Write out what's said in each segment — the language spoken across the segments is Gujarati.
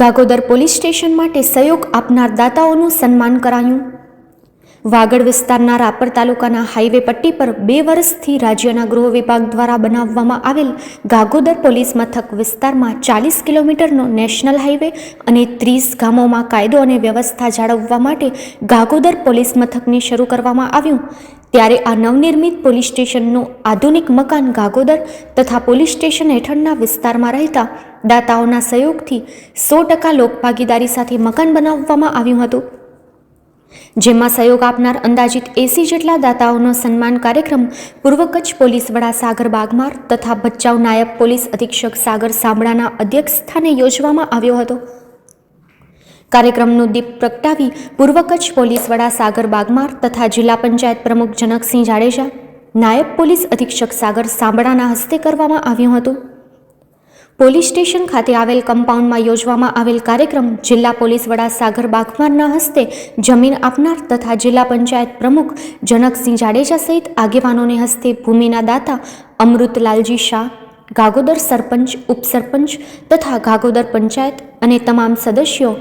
ગાગોદર પોલીસ સ્ટેશન માટે સહયોગ આપનાર દાતાઓનું સન્માન કરાયું. વાગડ વિસ્તારના રાપર તાલુકાના હાઈવે પટ્ટી પર બે વર્ષથી રાજ્યના ગૃહ વિભાગ દ્વારા બનાવવામાં આવેલ ગાગોદર પોલીસ મથક વિસ્તારમાં ચાલીસ કિલોમીટરનો નેશનલ હાઈવે અને ત્રીસ ગામોમાં કાયદો અને વ્યવસ્થા જાળવવા માટે ગાગોદર પોલીસ મથકને શરૂ કરવામાં આવ્યું. ત્યારે આ નવનિર્મિત પોલીસ સ્ટેશનનું આધુનિક મકાન ગાગોદર તથા પોલીસ સ્ટેશન હેઠળના વિસ્તારમાં રહેતા દાતાઓના સહયોગથી સો ટકા લોકભાગીદારી સાથે મકાન બનાવવામાં આવ્યું હતું. જેમાં સહયોગ આપનાર અંદાજિત એસી જેટલા દાતાઓનો સન્માન કાર્યક્રમ પૂર્વ કચ્છ પોલીસ વડા સાગર બાગમાર તથા ભચાઉ નાયબ પોલીસ અધિક્ષક સાગર સાંભળાના અધ્યક્ષ સ્થાને યોજવામાં આવ્યો હતો. કાર્યક્રમનું દીપ પ્રગટાવી પૂર્વ કચ્છ પોલીસ વડા સાગર બાગમાર તથા જિલ્લા પંચાયત પ્રમુખ જનકસિંહ જાડેજા, નાયબ પોલીસ અધિક્ષક સાગર સાંભળાના હસ્તે કરવામાં આવ્યું હતું. પોલીસ સ્ટેશન ખાતે આવેલ કમ્પાઉન્ડમાં યોજવામાં આવેલ કાર્યક્રમ જિલ્લા પોલીસ વડા સાગર બાઘમારના હસ્તે જમીન આપનાર તથા જિલ્લા પંચાયત પ્રમુખ જનકસિંહ જાડેજા સહિત આગેવાનોને હસ્તે ભૂમિના દાતા અમૃતલાલજી શાહ, ગાગોદર સરપંચ, ઉપસરપંચ તથા ગાગોદર પંચાયત અને તમામ સદસ્યો,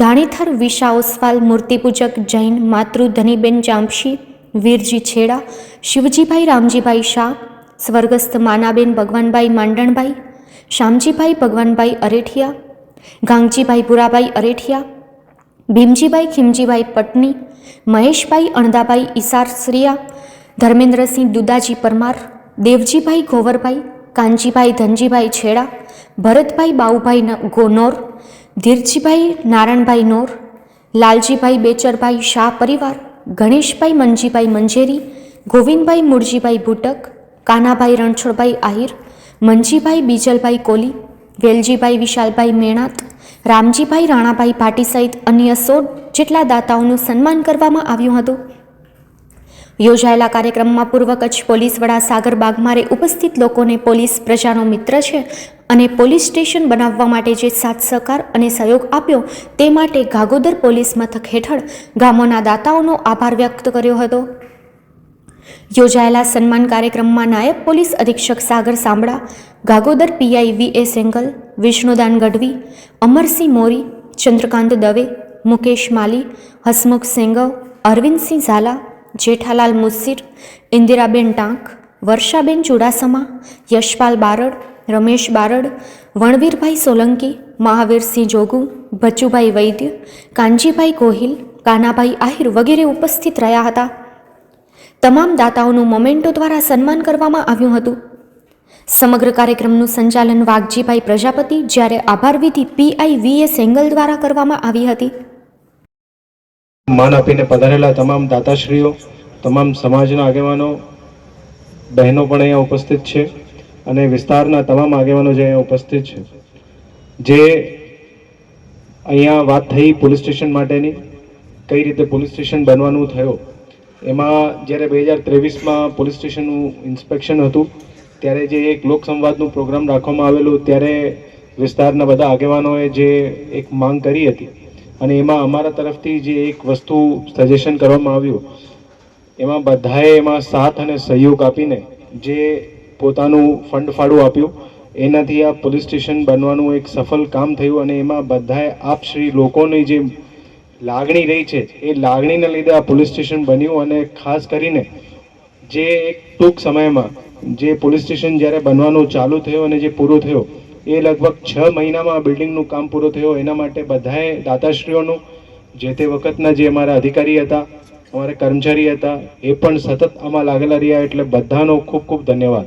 ધાણીથર વિશા ઓસવાલ મૂર્તિપૂજક જૈન, માતૃ ધનીબેન જામશી વીરજી છેડા, શિવજીભાઈ રામજીભાઈ શાહ, સ્વર્ગસ્થ માનાબેન ભગવાનભાઈ માંડણભાઈ શામજીભાઈ ભગવાનભાઈ અરેઠિયા, ગાંગજીભાઈ ભુરાભાઈ અરેઠિયા, ભીમજીભાઈ ખીમજીભાઈ પટની, મહેશભાઈ અણદાભાઈ ઈસારસરિયા ધર્મેન્દ્રસિંહ દુદાજી પરમાર, દેવજીભાઈ ગોવરભાઈ કાનજીભાઈ ધનજીભાઈ છેડા, ભરતભાઈ બાઉભાઈ ગોનોર, ધીરજીભાઈ નારાયણભાઈ નોર, લાલજીભાઈ બેચરભાઈ શાહ પરિવાર, ગણેશભાઈ મંજીભાઈ મંજેરી, ગોવિંદભાઈ મૂળજીભાઈ ભૂટક, કાનાભાઈ રણછોડભાઈ આહિર મંજીભાઈ બીજલભાઈ કોલી, વેલજીભાઈ વિશાલભાઈ મેણાત, રામજીભાઈ રાણાભાઈ પાટી સહિત અન્ય સો જેટલા દાતાઓનું સન્માન કરવામાં આવ્યું હતું. યોજાયેલા કાર્યક્રમમાં પૂર્વ કચ્છ પોલીસ વડા સાગર બાગમારે ઉપસ્થિત લોકોને પોલીસ પ્રજાનો મિત્ર છે અને પોલીસ સ્ટેશન બનાવવા માટે જે સાથ સહકાર અને સહયોગ આપ્યો તે માટે ગાગોદર પોલીસ મથક હેઠળ ગામોના દાતાઓનો આભાર વ્યક્ત કર્યો હતો. યોજાયેલા સન્માન કાર્યક્રમમાં નાયબ પોલીસ અધિક્ષક Sagar Sambla, Gagodar PI V A Sengal, Vishnudan Gadhvi, Amarsinh Mori, Chandrakant Dave, Mukesh Mali, Hasmukh Sengav Arvindsinh Jhala, Jethalal Mussir, Indiraben Tank, Varshaben Chudasama, Yashpal Barad, Ramesh Barad, Vanvirbhai Solanki, Mahavirsinh Jogu, Bhachubhai Vaidya, Kanjibhai Gohil Kanabhai Ahir વગેરે ઉપસ્થિત રહ્યા હતા. તમામ દાતાઓનું મોમેન્ટો દ્વારા સન્માન કરવામાં આવ્યું હતું. સમગ્ર કાર્યક્રમનું સંચાલન વાઘજીભાઈ પ્રજાપતિ, જ્યારે આભાર વિધિ પીઆઈ વી એ સેંગલ દ્વારા કરવામાં આવી હતી. માન આપીને પધારેલા તમામ દાતાશ્રીઓ, તમામ સમાજના આગેવાનો, બહેનો પણ અહીંયા ઉપસ્થિત છે અને વિસ્તારના તમામ આગેવાનો જે અહીંયા ઉપસ્થિત છે. જે અહીંયા વાત થઈ પોલીસ સ્ટેશન માટેની, કઈ રીતે પોલીસ સ્ટેશન બનવાનું થયો એમાં જ્યારે બે હજાર ત્રેવીસમાં પોલીસ સ્ટેશનનું ઇન્સ્પેક્શન હતું, ત્યારે જે એક લોકસંવાદનું પ્રોગ્રામ રાખવામાં આવેલું, ત્યારે વિસ્તારના બધા આગેવાનોએ જે એક માંગ કરી હતી અને એમાં અમારા તરફથી જે એક વસ્તુ સજેશન કરવામાં આવ્યું, એમાં બધાએ એમાં સાથ અને સહયોગ આપીને જે પોતાનું ફંડ ફાળું આપ્યું, એનાથી આ પોલીસ સ્ટેશન બનવાનું એક સફળ કામ થયું અને એમાં બધાએ આપશ્રી લોકોની જે લાગણી રહી છે. એ લાગણીને લીધે આ પોલીસ સ્ટેશન બન્યું અને ખાસ કરીને જે એક ટૂંક સમયમાં જે પોલીસ સ્ટેશન જ્યારે બનવાનું ચાલુ થયું અને જે પૂરું થયું, એ લગભગ છ મહિનામાં આ બિલ્ડિંગનું કામ પૂરું થયું. એના માટે બધાએ દાતાશ્રીઓનું જે તે વખતના જે અમારા અધિકારી હતા, અમારા કર્મચારી હતા, એ પણ સતત આમાં લાગેલા રહ્યા એટલે બધાનો ખૂબ ખૂબ ધન્યવાદ.